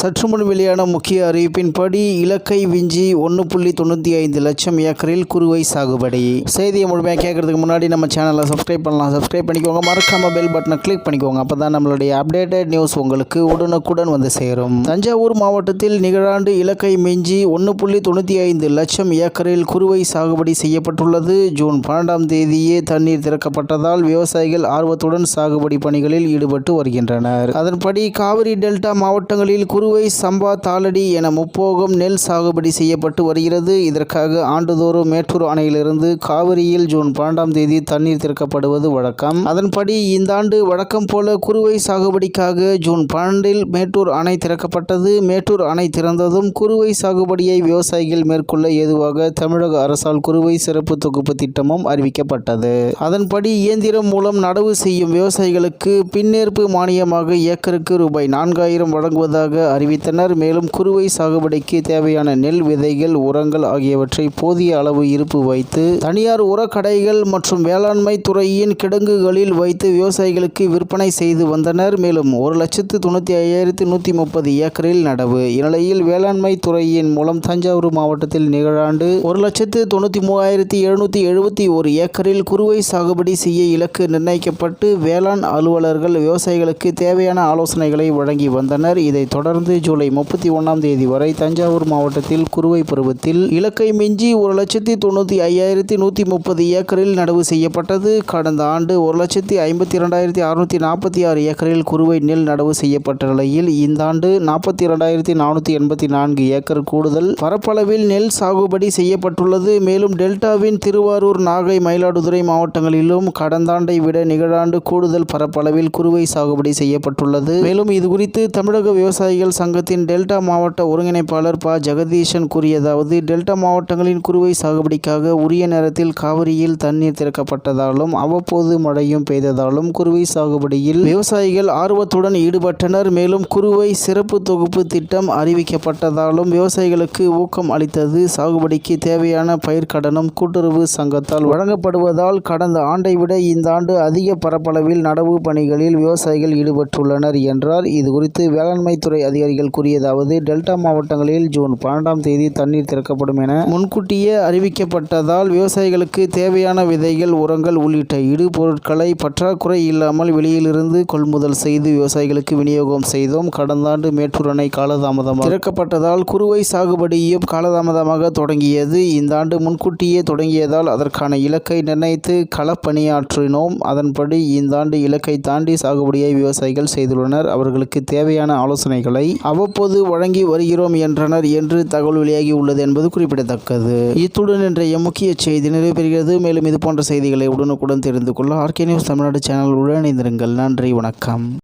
சற்று முன் வெளியான முக்கிய அறிவிப்பின்படி இலக்கை விஞ்சி ஒன்று புள்ளி தொண்ணூற்றி ஐந்து லட்சம் ஏக்கரில் குறுவை சாகுபடி. செய்தியை முழுமையாக கேட்கறதுக்கு முன்னாடி நம்ம சேனலை சப்ஸ்கிரைப் பண்ணலாம். சப்ஸ்கிரைப் பண்ணிக்கோங்க. மறக்காம பெல் பட்டனை கிளிக் பண்ணிக்கோங்க. அப்போ தான் நம்மளுடைய அப்டேட்டட் நியூஸ் உங்களுக்கு உடனுக்குடன் வந்து சேரும். தஞ்சாவூர் மாவட்டத்தில் நிகழாண்டு இலக்கை மிஞ்சி ஒன்று புள்ளி தொண்ணூற்றி ஐந்து லட்சம் ஏக்கரில் குறுவை சாகுபடி செய்யப்பட்டுள்ளது. ஜூன் பன்னெண்டாம் தேதியே தண்ணீர் திறக்கப்பட்டதால் விவசாயிகள் ஆர்வத்துடன் சாகுபடி பணிகளில் ஈடுபட்டு வருகின்றனர். அதன்படி காவிரி டெல்டா மாவட்டங்களில் குறுவை சம்பா தாளடி என முப்போகம் நெல் சாகுபடி செய்யப்பட்டு வருகிறது. இதற்காக ஆண்டுதோறும் மேட்டூர் அணையிலிருந்து காவிரியில் ஜூன் பன்னெண்டாம் தேதி தண்ணீர் திறக்கப்படுவது வழக்கம். அதன்படி இந்த ஆண்டு வழக்கம் போல குறுவை சாகுபடிக்காக ஜூன் பன்னெண்டில் மேட்டூர் அணை திறக்கப்பட்டது. மேட்டூர் அணை திறந்ததும் குறுவை சாகுபடியை விவசாயிகள் மேற்கொள்ள ஏதுவாக தமிழக அரசால் குறுவை சிறப்பு தொகுப்பு திட்டமும் அறிவிக்கப்பட்டது. அதன்படி இயந்திரம் மூலம் நடவு செய்யும் விவசாயிகளுக்கு பின்னேற்பு மானியமாக ஏக்கருக்கு ரூபாய் நான்காயிரம் வழங்குவதாக அறிவித்தனர். மேலும் குறுவை சாகுபடிக்கு தேவையான நெல் விதைகள் உரங்கள் ஆகியவற்றை போதிய அளவு இருப்பு வைத்து தனியார் உரக்கடைகள் மற்றும் வேளாண்மை துறையின் கிடங்குகளில் வைத்து விவசாயிகளுக்கு விற்பனை செய்து வந்தனர். மேலும் ஒரு லட்சத்து தொண்ணூற்றி ஐயாயிரத்து நூற்றி முப்பது ஏக்கரில் நடவு. இந்நிலையில் வேளாண்மை துறையின் மூலம் தஞ்சாவூர் மாவட்டத்தில் நிகழாண்டு ஒரு லட்சத்து தொண்ணூற்றி மூவாயிரத்தி எழுநூற்றி எழுபத்தி ஒரு ஏக்கரில் குறுவை சாகுபடி செய்ய இலக்கு நிர்ணயிக்கப்பட்டு வேளாண் அலுவலர்கள் விவசாயிகளுக்கு தேவையான ஆலோசனைகளை வழங்கி வந்தனர். இதைத் தொடர்ந்து ஜூலை முப்பத்தி ஒன்றாம் தேதி வரை தஞ்சாவூர் மாவட்டத்தில் குறுவை பருவத்தில் இலக்கை மிஞ்சி ஒரு லட்சத்தி தொண்ணூற்றி ஐயாயிரத்தி நூற்றி முப்பது ஏக்கரில் நடவு செய்யப்பட்டது. கடந்த ஆண்டு ஒரு லட்சத்தி ஐம்பத்தி இரண்டாயிரத்தி அறுநூற்றி நாற்பத்தி ஆறு ஏக்கரில் குறுவை நெல் நடவு செய்யப்பட்ட நிலையில் இந்த ஆண்டு நாற்பத்தி இரண்டாயிரத்தி நானூற்றி எண்பத்தி நான்கு ஏக்கர் கூடுதல் பரப்பளவில் நெல் சாகுபடி செய்யப்பட்டுள்ளது. மேலும் டெல்டாவின் திருவாரூர் நாகை மயிலாடுதுறை மாவட்டங்களிலும் கடந்த ஆண்டை விட நிகழாண்டு கூடுதல் பரப்பளவில் குறுவை சாகுபடி செய்யப்பட்டுள்ளது. மேலும் இது குறித்து தமிழக விவசாயிகள் சங்கத்தின் டெல்டா மாவட்ட ஒருங்கிணைப்பாளர் ப. ஜெகதீசன் கூறியதாவது டெல்டா மாவட்டங்களின் குறுவை சாகுபடிக்காக உரிய நேரத்தில் காவிரியில் தண்ணீர் திறக்கப்பட்டதாலும் அவ்வப்போது மழையும் பெய்ததாலும் குறுவை சாகுபடியில் விவசாயிகள் ஆர்வத்துடன் ஈடுபட்டனர். மேலும் குறுவை சிறப்பு தொகுப்பு திட்டம் அறிவிக்கப்பட்டதாலும் விவசாயிகளுக்கு ஊக்கம் அளித்தது. சாகுபடிக்கு தேவையான பயிர்க்கடனும் கூட்டுறவு சங்கத்தால் வழங்கப்படுவதால் கடந்த ஆண்டை விட இந்த ஆண்டு அதிக பரப்பளவில் நடவு பணிகளில் விவசாயிகள் ஈடுபட்டுள்ளனர் என்றார். இது குறித்து வேளாண்மைத்துறை அதிகாரிகள் கூறியதாவது டெல்டா மாவட்டங்களில் ஜூன் பன்னெண்டாம் தேதி தண்ணீர் திறக்கப்படும் என முன்கூட்டியே அறிவிக்கப்பட்டதால் விவசாயிகளுக்கு தேவையான விதைகள் உரங்கள் உள்ளிட்ட இடு பொருட்களை பற்றாக்குறை இல்லாமல் வெளியிலிருந்து கொள்முதல் செய்து விவசாயிகளுக்கு விநியோகம் செய்தோம். கடந்த ஆண்டு மேட்டூர் அணை காலதாமதமாக திறக்கப்பட்டதால் குறுவை சாகுபடியும் காலதாமதமாக தொடங்கியது. இந்த ஆண்டு முன்கூட்டியே தொடங்கியதால் அதற்கான இலக்கை நிர்ணயித்து களப்பணியாற்றினோம். அதன்படி இந்த ஆண்டு இலக்கை தாண்டி சாகுபடியை விவசாயிகள் செய்துள்ளனர். அவர்களுக்கு தேவையான ஆலோசனைகளை அவ்வப்போது வழங்கி வருகிறோம் என்றனர் என்று தகவல் வெளியாகி உள்ளது என்பது குறிப்பிடத்தக்கது. இத்துடன் இன்றைய முக்கிய செய்தி நிறைவேறுகிறது மேலும் இது போன்ற செய்திகளை உடனுக்குடன் தெரிந்து கொள்ள ஆர்கே நியூஸ் தமிழ்நாடு சேனல் உடன் இணைந்திருங்கள். நன்றி வணக்கம்.